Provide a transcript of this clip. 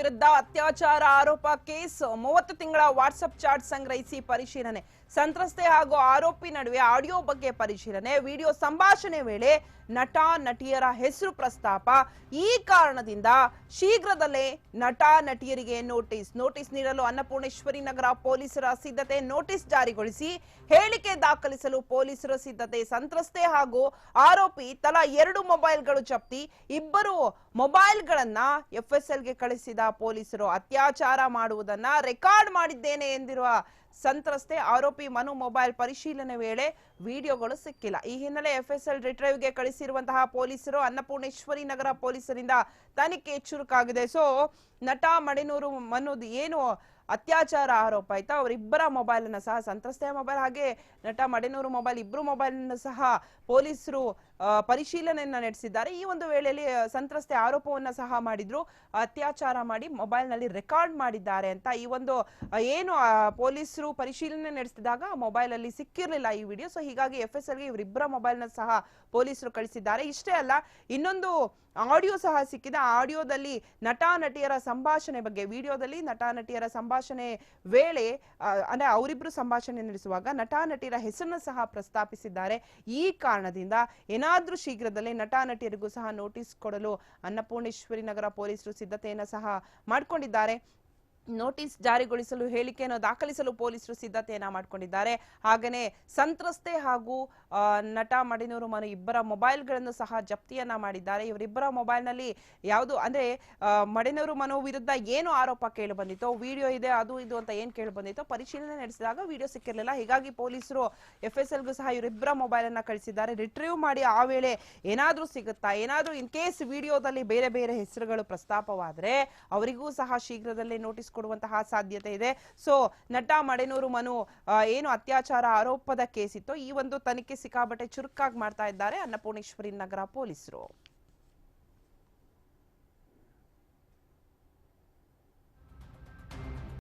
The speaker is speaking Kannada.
ವಿರುದ್ಧ ಅತ್ಯಾಚಾರ ಆರೋಪ ಕೇಸ್ ಮೂವತ್ತು ತಿಂಗಳ ವಾಟ್ಸಪ್ ಚಾಟ್ ಸಂಗ್ರಹಿಸಿ ಪರಿಶೀಲನೆ. ಸಂತ್ರಸ್ತೆ ಹಾಗೂ ಆರೋಪಿ ನಡುವೆ ಆಡಿಯೋ ಬಗ್ಗೆ ಪರಿಶೀಲನೆ. ವಿಡಿಯೋ ಸಂಭಾಷಣೆ ವೇಳೆ ನಟ, ನಟಿಯರ ಹೆಸರು ಪ್ರಸ್ತಾಪ. ಈ ಕಾರಣದಿಂದ ಶೀಘ್ರದಲ್ಲೇ ನಟ, ನಟಿಯರಿಗೆ ನೋಟಿಸ್. ನೋಟಿಸ್ ನೀಡಲು ಅನ್ನಪೂರ್ಣೇಶ್ವರಿ ನಗರ ಪೊಲೀಸರ ಸಿದ್ಧತೆ ನೋಟಿಸ್ ಜಾರಿಗೊಳಿಸಿ ಹೇಳಿಕೆ ದಾಖಲಿಸಲು ಪೊಲೀಸರ ಸಿದ್ಧತೆ. ಸಂತ್ರಸ್ತೆ ಹಾಗೂ ಆರೋಪಿ ತಲಾ ಎರಡು ಮೊಬೈಲ್ಗಳು ಜಪ್ತಿ. ಇಬ್ಬರು ಮೊಬೈಲ್ಗಳನ್ನ ಎಲ್ಗೆ ಕಳಿಸಿದ ಪೊಲೀಸರು ಅತ್ಯಾಚಾರ ಮಾಡುವುದನ್ನ ರೆಕಾರ್ಡ್ ಮಾಡಿದ್ದೇನೆ ಎಂದಿರುವ ಸಂತ್ರಸ್ತೆ ಆರೋಪಿ ಮನು ಮೊಬೈಲ್ ಪರಿಶೀಲನೆ ವೇಳೆ ವಿಡಿಯೋಗಳು ಸಿಕ್ಕಿಲ್ಲ. ಈ ಹಿನ್ನೆಲೆ ಎಫ್ ಎಸ್ ಎಲ್ ರಿಟ್ರೈವ್ಗೆ ಕಳಿಸಿರುವಂತಹ ಪೊಲೀಸರು ಅನ್ನಪೂರ್ಣೇಶ್ವರಿ ನಗರ ಪೊಲೀಸರಿಂದ ತನಿಖೆ ಚುರುಕಾಗಿದೆ. ಸೊ, ನಟ ಮಡೆನೂರು ಮನೋದು ಏನು ಅತ್ಯಾಚಾರ ಆರೋಪ ಆಯ್ತಾ? ಅವರಿಬ್ಬರ ಅನ್ನು ಸಹ ಸಂತ್ರಸ್ತೆಯ ಮೊಬೈಲ್ ಹಾಗೆ ನಟ ಮಡೆನೂರು ಮೊಬೈಲ್, ಇಬ್ರು ಮೊಬೈಲ್ ಅನ್ನು ಸಹ ಪೊಲೀಸರು ಪರಿಶೀಲನೆಯನ್ನ ನಡೆಸಿದ್ದಾರೆ. ಈ ಒಂದು ವೇಳೆಯಲ್ಲಿ ಸಂತ್ರಸ್ತೆ ಆರೋಪವನ್ನ ಸಹ ಮಾಡಿದ್ರು. ಅತ್ಯಾಚಾರ ಮಾಡಿ ಮೊಬೈಲ್ನಲ್ಲಿ ರೆಕಾರ್ಡ್ ಮಾಡಿದ್ದಾರೆ ಅಂತ. ಈ ಒಂದು ಏನು ಪೊಲೀಸರು ಪರಿಶೀಲನೆ ನಡೆಸಿದಾಗ ಮೊಬೈಲ್ ಅಲ್ಲಿ ಸಿಕ್ಕಿರಲಿಲ್ಲ ಈ ವಿಡಿಯೋ. ಸೊ ಹೀಗಾಗಿ ಎಫ್ ಎಸ್ ಎಲ್ಗೆ ಇವರಿಬ್ಬರ ಮೊಬೈಲ್ನ ಸಹ ಪೊಲೀಸರು ಕಳಿಸಿದ್ದಾರೆ. ಇಷ್ಟೇ ಅಲ್ಲ, ಇನ್ನೊಂದು ಆಡಿಯೋ ಸಹ ಸಿಕ್ಕಿದೆ. ಆಡಿಯೋದಲ್ಲಿ ನಟ, ನಟಿಯರ ಸಂಭಾಷಣೆ ಬಗ್ಗೆ, ವಿಡಿಯೋದಲ್ಲಿ ನಟ, ನಟಿಯರ ಸಂಭಾಷಣೆ ವೇಳೆ ಅಂದ್ರೆ ಅವರಿಬ್ರು ಸಂಭಾಷಣೆ ನಡೆಸುವಾಗ ನಟ, ನಟಿಯರ ಹೆಸರನ್ನು ಸಹ ಪ್ರಸ್ತಾಪಿಸಿದ್ದಾರೆ. ಈ ಕಾರಣದಿಂದ ಏನಾದ್ರೂ ಶೀಘ್ರದಲ್ಲೇ ನಟ, ನಟಿಯರಿಗೂ ಸಹ ನೋಟಿಸ್ ಕೊಡಲು ಅನ್ನಪೂರ್ಣೇಶ್ವರಿ ನಗರ ಪೊಲೀಸರು ಸಿದ್ಧತೆಯನ್ನು ಸಹ ಮಾಡಿಕೊಂಡಿದ್ದಾರೆ. ನೋಟಿಸ್ ಜಾರಿಗೊಳಿಸಲು ಹೇಳಿಕೆಯನ್ನು ದಾಖಲಿಸಲು ಪೊಲೀಸರು ಸಿದ್ಧತೆಯನ್ನ ಮಾಡಿಕೊಂಡಿದ್ದಾರೆ. ಹಾಗೆಯೇ ಸಂತ್ರಸ್ತೆ ಹಾಗೂ ನಟ ಮಡಿನೂರು ಮನು ಇಬ್ಬರ ಮೊಬೈಲ್ಗಳನ್ನು ಸಹ ಜಪ್ತಿಯನ್ನ ಮಾಡಿದ್ದಾರೆ. ಇವರಿಬ್ಬರ ಮೊಬೈಲ್ನಲ್ಲಿ ಯಾವುದು ಅಂದ್ರೆ ಮಡಿನೂರು ಮನು ವಿರುದ್ಧ ಏನು ಆರೋಪ ಕೇಳಿ ಬಂದಿತ್ತು, ವಿಡಿಯೋ ಇದೆ, ಅದು ಇದು ಅಂತ ಏನ್ ಕೇಳಿ ಬಂದಿತ್ತು ಪರಿಶೀಲನೆ ನಡೆಸಿದಾಗ ವಿಡಿಯೋ ಸಿಕ್ಕಿರಲಿಲ್ಲ. ಹೀಗಾಗಿ ಪೊಲೀಸರು ಎಫ್ ಎಸ್ ಎಲ್ಗೂ ಸಹ ಇವರಿಬ್ಬರ ಮೊಬೈಲ್ ಅನ್ನ ಕಳಿಸಿದ್ದಾರೆ. ರಿಟ್ರೀವ್ ಮಾಡಿ ಆ ವೇಳೆ ಏನಾದರೂ ಸಿಗುತ್ತಾ, ಏನಾದರೂ ಇನ್ ಕೇಸ್ ವಿಡಿಯೋದಲ್ಲಿ ಬೇರೆ ಬೇರೆ ಹೆಸರುಗಳು ಪ್ರಸ್ತಾಪವಾದ್ರೆ ಅವರಿಗೂ ಸಹ ಶೀಘ್ರದಲ್ಲೇ ನೋಟಿಸ್ ಕೊಡುವಂತಹ ಸಾಧ್ಯತೆ ಇದೆ. ಸೊ ನಟ ಮಡೆನೂರು ಮನು ಏನು ಅತ್ಯಾಚಾರ ಆರೋಪದ ಕೇಸ್ ಇತ್ತು ಈ ಒಂದು ತನಿಖೆ ಸಿಕ್ಕಾಬಟ್ಟೆ ಚುರುಕಾಗಿ ಮಾಡ್ತಾ ಇದ್ದಾರೆ ಅನ್ನಪೂರ್ಣೇಶ್ವರಿ ನಗರ ಪೊಲೀಸರು.